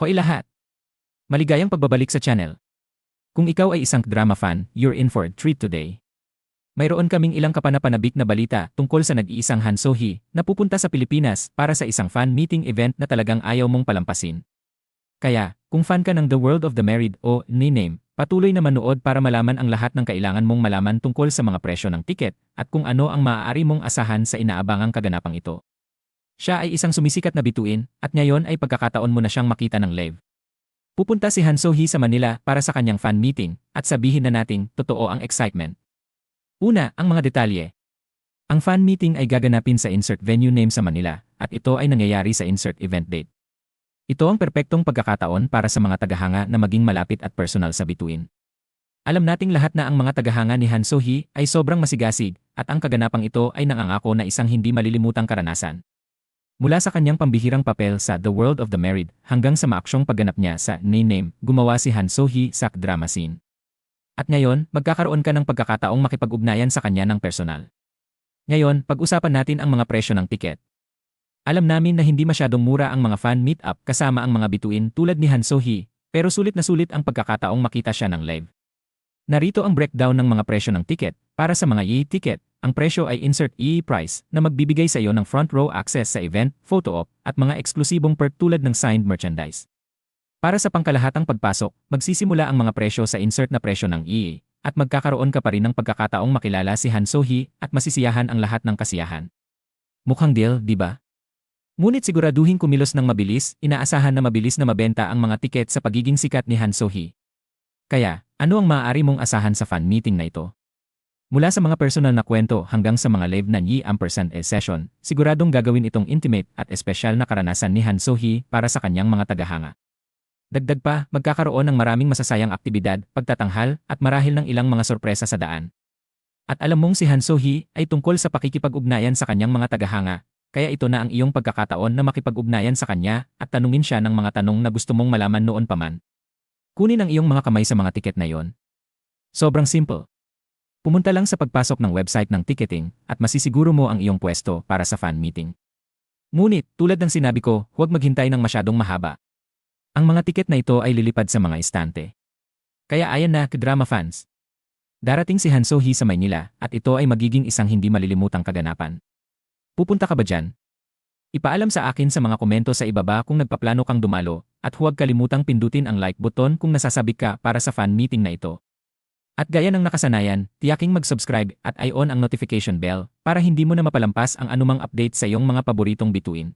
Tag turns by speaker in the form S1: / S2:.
S1: Hoy lahat! Maligayang pagbabalik sa channel. Kung ikaw ay isang drama fan, you're in for a treat today. Mayroon kaming ilang kapanapanabik na balita tungkol sa nag-iisang Han So-hee na pupunta sa Pilipinas para sa isang fan meeting event na talagang ayaw mong palampasin. Kaya, kung fan ka ng The World of the Married o Ni-Name, patuloy na manood para malaman ang lahat ng kailangan mong malaman tungkol sa mga presyo ng tiket at kung ano ang maaari mong asahan sa inaabangang kaganapang ito. Siya ay isang sumisikat na bituin at ngayon ay pagkakataon mo na siyang makita ng live. Pupunta si Han So-hee sa Manila para sa kanyang fan meeting at sabihin na nating totoo ang excitement. Una, ang mga detalye. Ang fan meeting ay gaganapin sa insert venue name sa Manila at ito ay nangyayari sa insert event date. Ito ang perpektong pagkakataon para sa mga tagahanga na maging malapit at personal sa bituin. Alam nating lahat na ang mga tagahanga ni Han So-hee ay sobrang masigasig at ang kaganapang ito ay nangangako na isang hindi malilimutang karanasan. Mula sa kanyang pambihirang papel sa The World of the Married hanggang sa maaksyong pagganap niya sa Name, gumawa si Han So-hee sa drama scene. At ngayon, magkakaroon ka ng pagkakataong makipag-ugnayan sa kanya ng personal. Ngayon, pag-usapan natin ang mga presyo ng tiket. Alam namin na hindi masyadong mura ang mga fan meet-up kasama ang mga bituin tulad ni Han So-hee, pero sulit na sulit ang pagkakataong makita siya ng live. Narito ang breakdown ng mga presyo ng tiket. Para sa mga e-ticket, ang presyo ay insert e-price na magbibigay sa iyo ng front row access sa event, photo op, at mga eksklusibong perk tulad ng signed merchandise. Para sa pangkalahatang pagpasok, magsisimula ang mga presyo sa insert na presyo ng EA, at magkakaroon ka pa rin ng pagkakataong makilala si Han So-hee at masisiyahan ang lahat ng kasiyahan. Mukhang deal, di ba? Ngunit siguraduhin kumilos ng mabilis, inaasahan na mabilis na mabenta ang mga tiket sa pagiging sikat ni Han So-hee. Kaya, ano ang maaari mong asahan sa fan meeting na ito? Mula sa mga personal na kwento hanggang sa mga live na Yi ampersand e session, siguradong gagawin itong intimate at espesyal na karanasan ni Han So-hee para sa kanyang mga tagahanga. Dagdag pa, magkakaroon ng maraming masasayang aktibidad, pagtatanghal, at marahil ng ilang mga sorpresa sa daan. At alam mong si Han So-hee ay tungkol sa pakikipag-ugnayan sa kanyang mga tagahanga, kaya ito na ang iyong pagkakataon na makipag-ugnayan sa kanya at tanungin siya ng mga tanong na gusto mong malaman noon pa man. Kunin ang iyong mga kamay sa mga tiket na yon. Sobrang simple. Pumunta lang sa pagpasok ng website ng ticketing at masisiguro mo ang iyong pwesto para sa fan meeting. Ngunit, tulad ng sinabi ko, huwag maghintay ng masyadong mahaba. Ang mga tiket na ito ay lilipad sa mga istante. Kaya ayan na, drama fans. Darating si Han So-hee sa Maynila at ito ay magiging isang hindi malilimutang kaganapan. Pupunta ka ba dyan? Ipaalam sa akin sa mga komento sa ibaba kung nagpaplano kang dumalo at huwag kalimutang pindutin ang like button kung nasasabik ka para sa fan meeting na ito. At gaya ng nakasanayan, tiyaking mag-subscribe at i-on ang notification bell para hindi mo na mapalampas ang anumang update sa iyong mga paboritong bituin.